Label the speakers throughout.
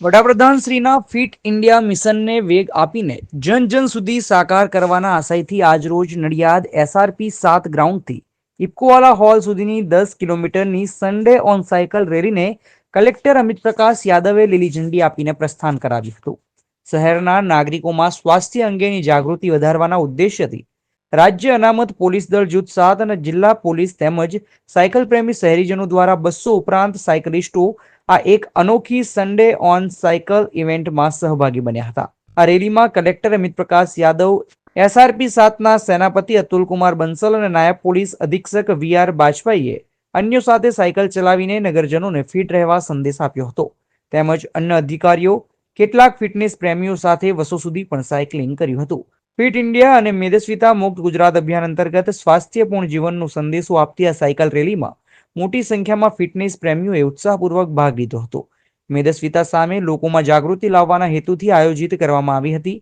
Speaker 1: વડાપ્રધાન fit India મિશનને વેગ આપીને જન જન સુધી સાકાર કરવાના આશયથી આજરોજ નડિયાદ એસઆરપી સાત ગ્રાઉન્ડથી ઇપકોવાલા હોલ સુધીની દસ કિલોમીટરની સન્ડે ઓન સાયકલ રેલીને કલેક્ટર અમિત પ્રકાશ યાદવે લીલી ઝંડી આપીને પ્રસ્થાન કરાવ્યું હતું. શહેરના નાગરિકોમાં સ્વાસ્થ્ય અંગેની જાગૃતિ વધારવાના ઉદ્દેશ્યથી રાજ્ય અનામત પોલીસ દળ જૂથ સાત અને જિલ્લા પોલીસ તેમજ સાયકલ પ્રેમી શહેરીજનો દ્વારા બસો ઉપરાંત સાયકલિસ્ટો આ એક અનોખી સન્ડે ઓન સાયકલ ઇવેન્ટમાં સહભાગી બન્યા હતા. આ રેલીમાં કલેક્ટર અમિત પ્રકાશ યાદવ એસઆરપી સાતના સેનાપતિ અતુલકુમાર બંસલ અને નાયબ પોલીસ અધિક્ષક વી આર બાજપાઈએ અન્યો સાથે સાયકલ ચલાવીને નગરજનોને ફિટ રહેવા સંદેશ આપ્યો હતો. તેમજ અન્ય અધિકારીઓ, કેટલાક ફિટનેસ પ્રેમીઓ સાથે વસો સુધી પણ સાયકલિંગ કર્યું હતું. ફિટ ઇન્ડિયા અને મેદસ્વીતા મુક્ત ગુજરાત અભિયાન અંતર્ગત સ્વાસ્થ્યપૂર્ણ જીવનનો સંદેશો આપતી આ સાયકલ રેલીમાં મોટી સંખ્યામાં ફિટનેસ પ્રેમીઓએ ઉત્સાહપૂર્વક ભાગ લીધો હતો. મેદસ્વીતા સામે લોકોમાં જાગૃતિ લાવવાના હેતુથી આયોજિત કરવામાં આવી હતી.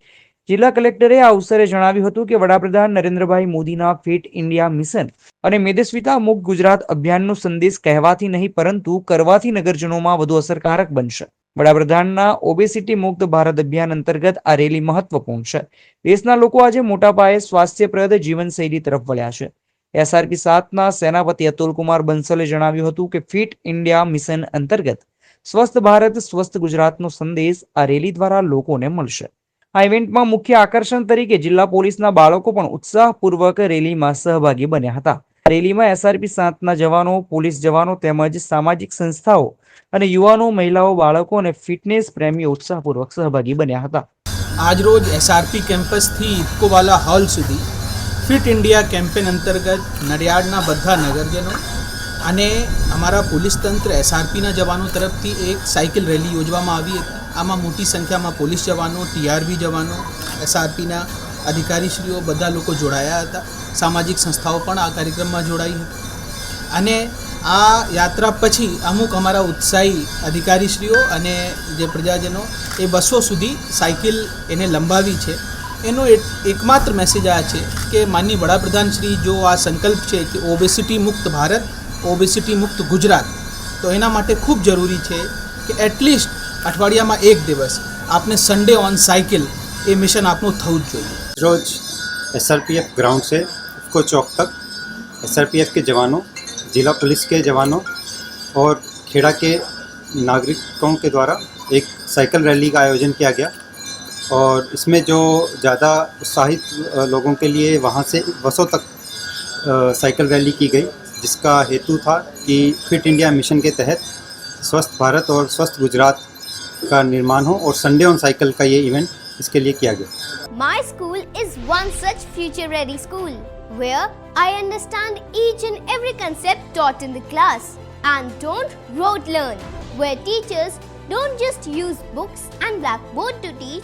Speaker 1: જિલ્લા કલેક્ટરે આ અવસરે જણાવ્યું હતું કે વડાપ્રધાન નરેન્દ્રભાઈ મોદીના ફિટ ઇન્ડિયા મિશન અને મેદસ્વીતા મુક્ત ગુજરાત અભિયાનનો સંદેશ કહેવાથી નહીં, પરંતુ કરવાથી નગરજનોમાં વધુ અસરકારક બનશે. વડાપ્રધાનના ઓબેસિટી મુક્ત ભારત અભિયાન અંતર્ગત આ રેલી મહત્વપૂર્ણ છે. દેશના લોકો આજે મોટા પાયે સ્વાસ્થ્યપ્રદ જીવનશૈલી તરફ વળ્યા છે. એસઆરપી સાતના સેનાપતિ અતુલકુમાર બંસલે જણાવ્યું હતું કે ફિટ ઇન્ડિયા મિશન અંતર્ગત સ્વસ્થ ભારત, સ્વસ્થ ગુજરાતનો સંદેશ આ રેલી દ્વારા લોકોને મળશે. આ ઇવેન્ટમાં મુખ્ય આકર્ષણ તરીકે જિલ્લા પોલીસના બાળકો પણ ઉત્સાહપૂર્વક રેલીમાં સહભાગી બન્યા હતા. રેલીમાં એસઆરપી સાતના જવાનો, પોલીસ જવાનો તેમજ સામાજિક સંસ્થાઓ અને યુવાનો, મહિલાઓ, બાળકો અને ફિટનેસ પ્રેમીઓ ઉત્સાહપૂર્વક સહભાગી બન્યા હતા.
Speaker 2: આજરોજ એસઆરપી કેમ્પસથી ઇફકોવાલા હોલ સુધી ફિટ ઇન્ડિયા કેમ્પેન અંતર્ગત નડિયાડના બધા નગરજનો અને અમારા પોલીસ તંત્ર એસઆરપીના જવાનો તરફથી એક સાયકલ રેલી યોજવામાં આવી હતી. આમાં મોટી સંખ્યામાં પોલીસ જવાનો, ટીઆરબી જવાનો, એસઆરપીના અધિકારીશ્રીઓ બધા લોકો જોડાયા હતા. સામાજિક સંસ્થાઓ પણ આ કાર્યક્રમમાં જોડાઈ હતી. અને આ યાત્રા પછી અમુક અમારા ઉત્સાહી અધિકારીશ્રીઓ અને જે પ્રજાજનો એ બસો સુધી સાયકલ એને લંબાવી છે. એનો એકમાત્ર મેસેજ આ છે કે માનનીય વડાપ્રધાન શ્રી જો આ સંકલ્પ છે કે ઓબેસિટી મુક્ત ભારત ઓબેસિટી મુક્ત ગુજરાત, તો એના માટે ખૂબ જરૂરી છે કે એટલીસ્ટ અઠવાડિયામાં એક દિવસ આપને સન્ડે ઓન સાયકલ એ મિશન આપનું થવું જ જોઈએ.
Speaker 3: રોજ એસઆરપીએફ ગ્રાઉન્ડ છે को ચોક તક, એસઆરપીએફ કે જવાનો, જિલ્લા પોલીસ કે જવાનો ઓર ખેડા કે નાગરિકો કે દ્વારા એક साइकिल રેલી કા આયોજન किया ગયા. और इसमें जो ज़्यादा उत्साहित लोगों के लिए वहाँ से बसों तक साइकिल रैली की गई, जिसका हेतु था कि फिट इंडिया मिशन के तहत स्वस्थ भारत और स्वस्थ गुजरात का निर्माण हो और संडे ऑन साइकिल का ये इवेंट इसके लिए किया गया।
Speaker 4: My school is one such future ready school where I understand each and every concept taught in the and don't rote learn where teachers don't just use books and black board to teach